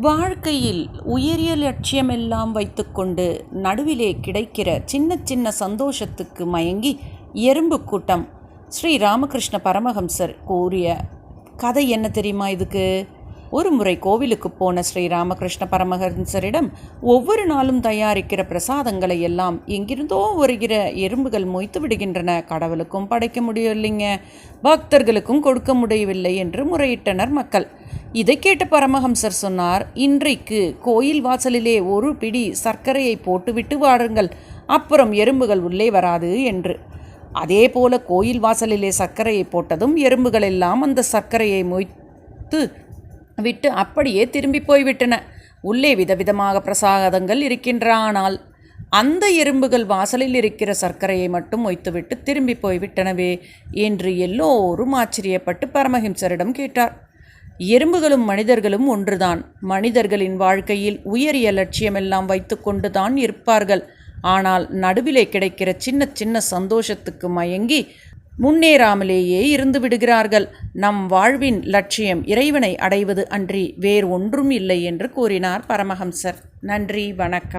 வாழ்க்கையில் உயரிய லட்சியமெல்லாம் வைத்துக்கொண்டு நடுவிலே கிடைக்கிற சின்ன சின்ன சந்தோஷத்துக்கு மயங்கி எறும்பு கூட்டம். ஸ்ரீ ராமகிருஷ்ண பரமஹம்சர் கூறிய கதை என்ன தெரியுமா இதுக்கு? ஒரு முறை கோவிலுக்கு போன ஸ்ரீ ராமகிருஷ்ண பரமஹம்சரிடம் ஒவ்வொரு நாளும் தயாரிக்கிற பிரசாதங்களை எல்லாம் எங்கிருந்தோ வருகிற எறும்புகள் மொய்த்து விடுகின்றன. கடவுளுக்கும் படைக்க முடியவில்லைங்க. பக்தர்களுக்கும் கொடுக்க முடியவில்லை என்று முறையிட்டனர் மக்கள். இதை கேட்ட பரமஹம்சர் சொன்னார் இன்றைக்கு கோயில் வாசலிலே ஒரு பிடி சர்க்கரையை போட்டுவிட்டு வாடுங்கள் அப்புறம் எறும்புகள் உள்ளே வராது என்று. அதே போல கோயில் வாசலிலே சர்க்கரையை போட்டதும் எறும்புகள் எல்லாம் அந்த சர்க்கரையை மொய்த்து விட்டு அப்படியே திரும்பி போய்விட்டன. உள்ளே விதவிதமாக பிரசாதங்கள் இருக்கின்ற ஆனால் அந்த எறும்புகள் வாசலில் இருக்கிற சர்க்கரையை மட்டும் மொய்த்துவிட்டு திரும்பி போய்விட்டனவே என்று எல்லோரும் ஆச்சரியப்பட்டு பரமஹிம்சரிடம் கேட்டார். எறும்புகளும் மனிதர்களும் ஒன்றுதான். மனிதர்களின் வாழ்க்கையில் உயரிய லட்சியமெல்லாம் வைத்துக்கொண்டு தான் இருப்பார்கள். ஆனால் நடுவிலே கிடைக்கிற சின்ன சின்ன சந்தோஷத்துக்கு மயங்கி முன்னேறாமலேயே இருந்து விடுகிறார்கள். நம் வாழ்வின் லட்சியம் இறைவனை அடைவது அன்றி வேறு ஒன்றும் இல்லை என்று கூறினார் பரமஹம்சர். நன்றி வணக்கம்.